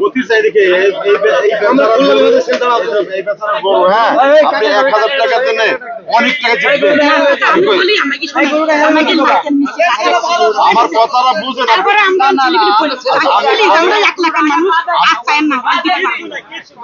গতি চাইদিকে এই বেচারা গরু হ্যাঁ আপনি এক হাজার টাকা দেনে অনেক টাকা আমার কথাটা আসলে আমরা এক লাখের মানুষ।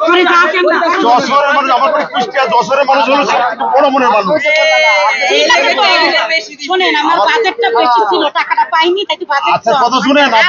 করে যশোরের মানুষ আমার বাড়ি কুষ্টিয়া যশোরের মানুষ হলো সব থেকে বড় মনের মানুষ। শোনেন আমার বাজেটটা বেশি ছিল টাকাটা পাইনি তাই তো বাজেট আচ্ছা, কথা শুনেন, টাকা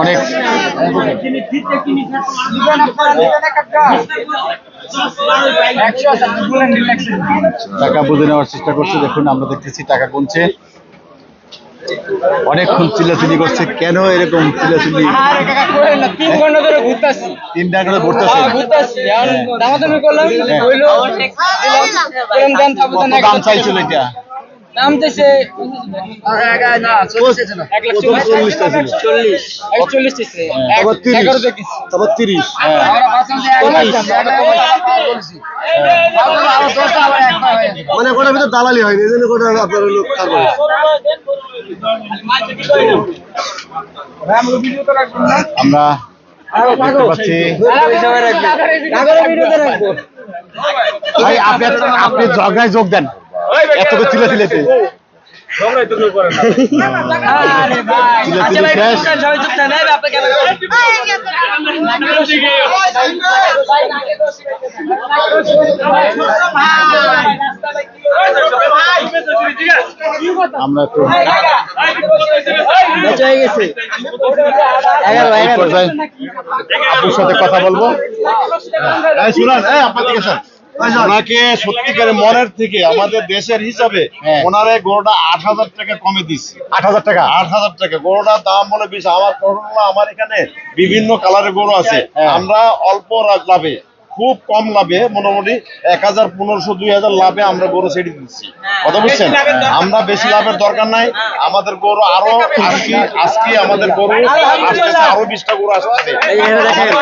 অনেক টাকা বুঝে নেওয়ার চেষ্টা করছে দেখুন আমরা দেখতেছি টাকা গুনছে অনেকক্ষণ চিল্লাচিল্লি করছে কেন এরকম চিল্লাচিল্লি তিন ঘণ্টা ধরে ঘুরতেছি তিন ঘুরতেছি দামাদামি করলাম দাম চাইছিল এটা দিছে মানে কোটার ভিতরে দালালি হয়নি এই জন্য কোটা আপনার লোক আমরা দেখতে পাচ্ছি আপনি আপনি ঝগড়ায় যোগ দেন। এত করে চিলে চিলেতে চিলে চিলে শেষ। আমরা পর্যায়ে আপুর সাথে কথা বলব। এই শুনুন এই আপনার দিকে স্যার ওনাকে সত্যিকার মনের থেকে আমাদের দেশের হিসাবে ওনারে ওনার গরুটা আট হাজার টাকা কমে দিচ্ছে আট হাজার টাকা? আট হাজার টাকা। গরুটার দাম বলে বেশি। আমার আমার এখানে বিভিন্ন কালারের গরু আছে। হ্যাঁ। আমরা অল্প লাভে খুব কম লাভে, মোটামুটি এক হাজার পনেরোশো, দুই হাজার লাভে আমরা গরু ছেড়ে দিচ্ছি। কথা বুঝছেন? আমরা বেশি লাভের দরকার নাই। আমাদের গরু আরও আজকে আজকে আমাদের গরু আরও বিশটা গরু আসতেছে।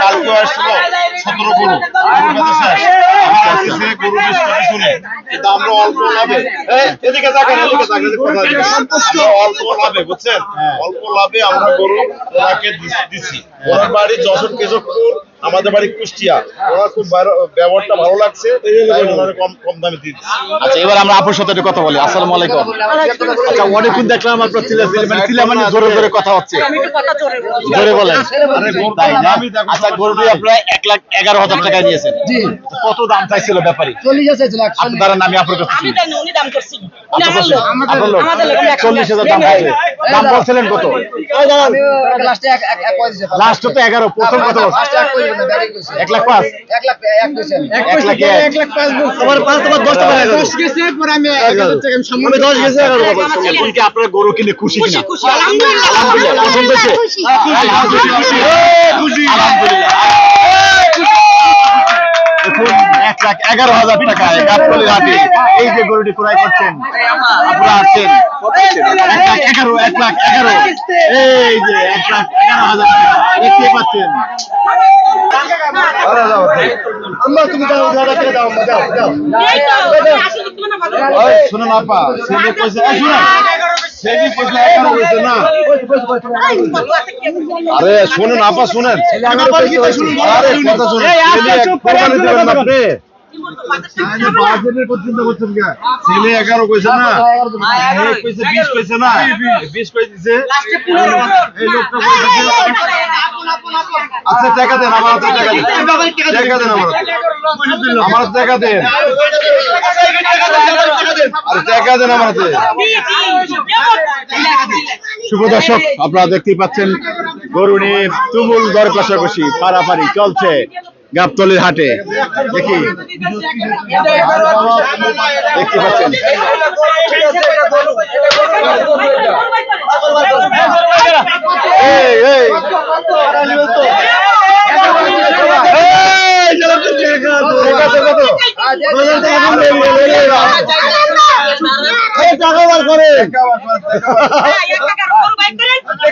কালকেও আসছিল সতেরো গরু। আমরা অল্প লাভে। এদিকে অল্প লাভে, বুঝছেন? অল্প লাভে আমরা গরু দিছি। ওনার বাড়ি যশোর কেশবপুর। আমাদের বাড়ি কুষ্টিয়া। ওনার খুব ব্যবহারটা ভালো লাগছে কম কম দামে দিচ্ছি। আচ্ছা এবার আমরা আপুর সাথে একটু কথা বলি। আসসালামু আলাইকুম। আচ্ছা অনেকক্ষণ দেখলাম আপনার চিলা মানে চিলা মানে জোরে জোরে কথা হচ্ছে। জোরে বলেন। তাই না? আচ্ছা গরুটি আপনারা এক লাখ এগারো হাজার টাকা নিয়েছেন। জি। কত দাম চাইছিল ব্যাপারী? আপনার নামে আপনার কাছে আমি উনি দাম করছি আপনার। আপনার চল্লিশ হাজার দাম চাইছে। দাম বলছিলেন কত? লাস্ট তো এগারো প্রথম কত এক লাখ পাঁচ। এক লাখ এক এক লাখ পাঁচ তোমার পাঁচ তোমার দশ টাকা দশ গেছে পরে আমি আমি দশ গেছে এগারো কি আপনার গরু কিনে খুশি খুশি কিনা আলহামদুলিল্লাহ। আলহামদুলিল্লাহ। পছন্দ হয়েছে? খুশি। এক লাখ এগারো হাজার টাকায় গাবতলি হাটে এই যে গরুটি ক্রয় করছেন আপনারা আসছেন এক লাখ এগারো এক লাখ এগারো। এই যে এক লাখ এগারো হাজার টাকা। দেখতে পাচ্ছেন। আমরা তুমি দাও দাও দাও দাও দাও দাও এই তো, আমি আসলে দিতে না বাজারে। ওই শুনুন আপা ছেলে কইছে না? আরে শুনুন আপা শুনেন না আপনি ছেলে এগারো কইছে না বিশ কইছে না বিশ কই দিছে আচ্ছা টাকা দেন আমার হাতে টাকা দেন। টাকা দেন আমার আমার হাতে টাকা দেন। আরে টাকা দেন আমার হাতে। শুভ দর্শক আপনারা দেখতেই পাচ্ছেন গরু নিয়ে তুমুল দর কষাকষি পারাপারি চলছে। গাবতলির হাটে। দেখি। দেখতে পাচ্ছেন। টাকা বার করে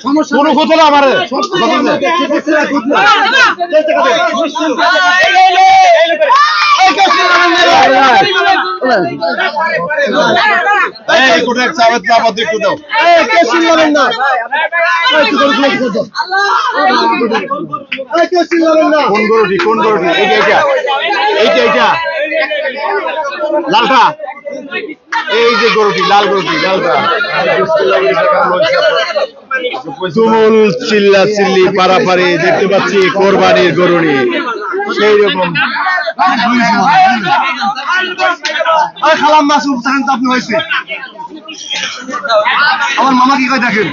কোনো কথা না আমার এই কোটা এক চাবাত চাবাত একটু দাও কোন গরুটি কোন গরুটি এইটা এইটা এইটা এইটা লালটা এই যে গরুটি লাল গরুটি লালটা তুমুল চিল্লা চিল্লি পারাপারি দেখতে পাচ্ছি কোরবানির গরুনি সেই রকম। খালাম মাসুম চান তো আপনি হয়েছে। আমার মামা কি কয় দেখেন?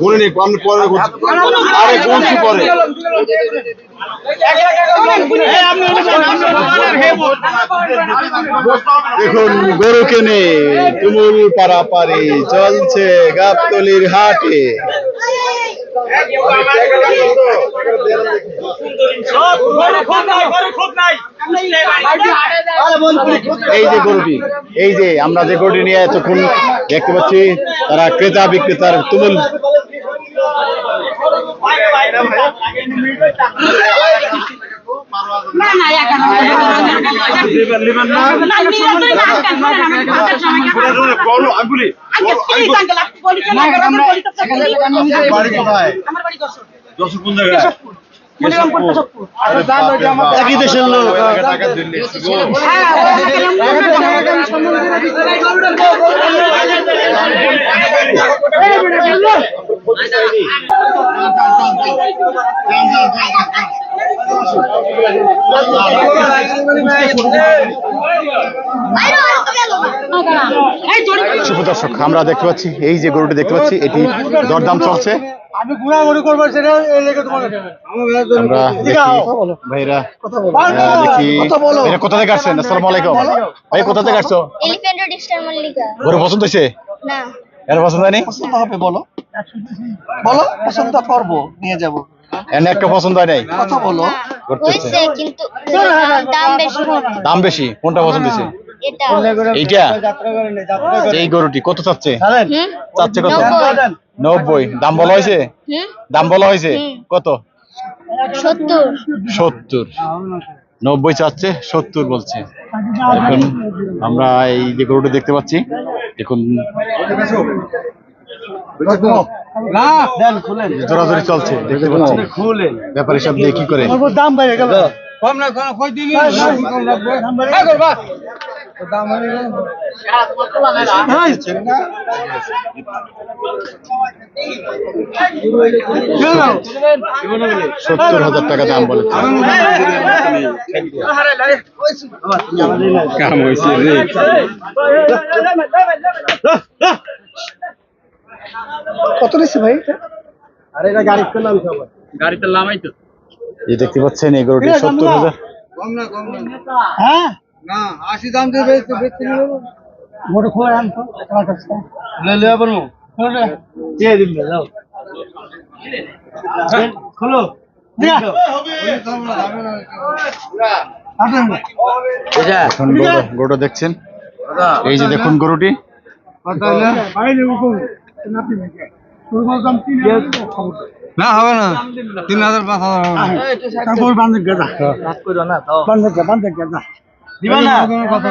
বলে নি আমি পরে পরে। দেখুন গরু কেনে তুমুল পারাপারি চলছে গাবতলির হাটে। এই যে গরুটি, এই যে আমরা যে গরুটি নিয়ে এতক্ষণ দেখতে পাচ্ছি, তারা ক্রেতা বিক্রেতার তুমুল না না এগারো গরু আঙ্গুলি বাড়ি কোথায় আমার বাড়ি করছ যশোর কোন জায়গায় একই দেশের লোক টাকা দর্শক আমরা দেখতে পাচ্ছি এই যে গরুটি দেখতে পাচ্ছি এটি দরদাম চলছে। আমি ঘোরাঘুরি করব সেটা এই লেগে তোমাকে ভাইরা দেখি। কোথা থেকে আসছেন? আসসালামু আলাইকুম। ভাই কোথা থেকে আসছো? গরু পছন্দ হয়েছে? না। এর পছন্দ হয়নি? পছন্দ হবে বলো। বলো পছন্দ করব নিয়ে যাব। এর একটা পছন্দ হয় নাই? কথা বলো। হয়েছে কিন্তু দাম বেশি। দাম বেশি? কোনটা পছন্দ এটা। এইটা? এই গরুটি কত চাচ্ছে? চাচ্ছে কত? নব্বই। দাম বলা হয়েছে? দাম বলা হয়েছে? কত? সত্তর। সত্তর। নব্বই চাচ্ছে সত্তর বলছে। এখন আমরা এই যে গরুটি দেখতে পাচ্ছি দেখুন। জোরাজোরি চলছে দেখতে পাচ্ছি। ব্যাপারী সব দিয়ে কি করে? দাম বেড়ে গেল। কম না কম কই দিলি? দাম বেড়ে করবা দাম বেড়ে গেল সত্তর হাজার টাকা দাম বলেছে কাম হয়েছে রে। কত নিচ্ছে ভাই আরে এটা গাড়ি করলাম এই দেখতে পাচ্ছেন এই গরুটি সত্তর হাজার। কম না কম না। হ্যাঁ? না আশি দাম দিয়ে বেচতে বেচতে নিয়ে যাব। মোটর খোলা তোমার কাছে। লে লে কে দিন যাও। খোলো। এখন গরু- গরুটা দেখছেন? এই যে দেখুন গরুটি। না হবে না তিন হাজার পাঁচ হাজার হবে গেদা বান্ধে গেদা বান্ধে গেদা দিবা না কথা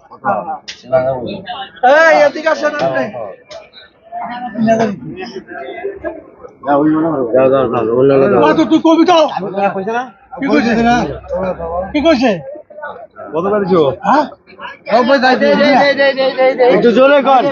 ছাইরে কথা শেষ পর্যন্ত তুই কি না কি করছে কত পারছ হ্যাঁ একটু জোরে কর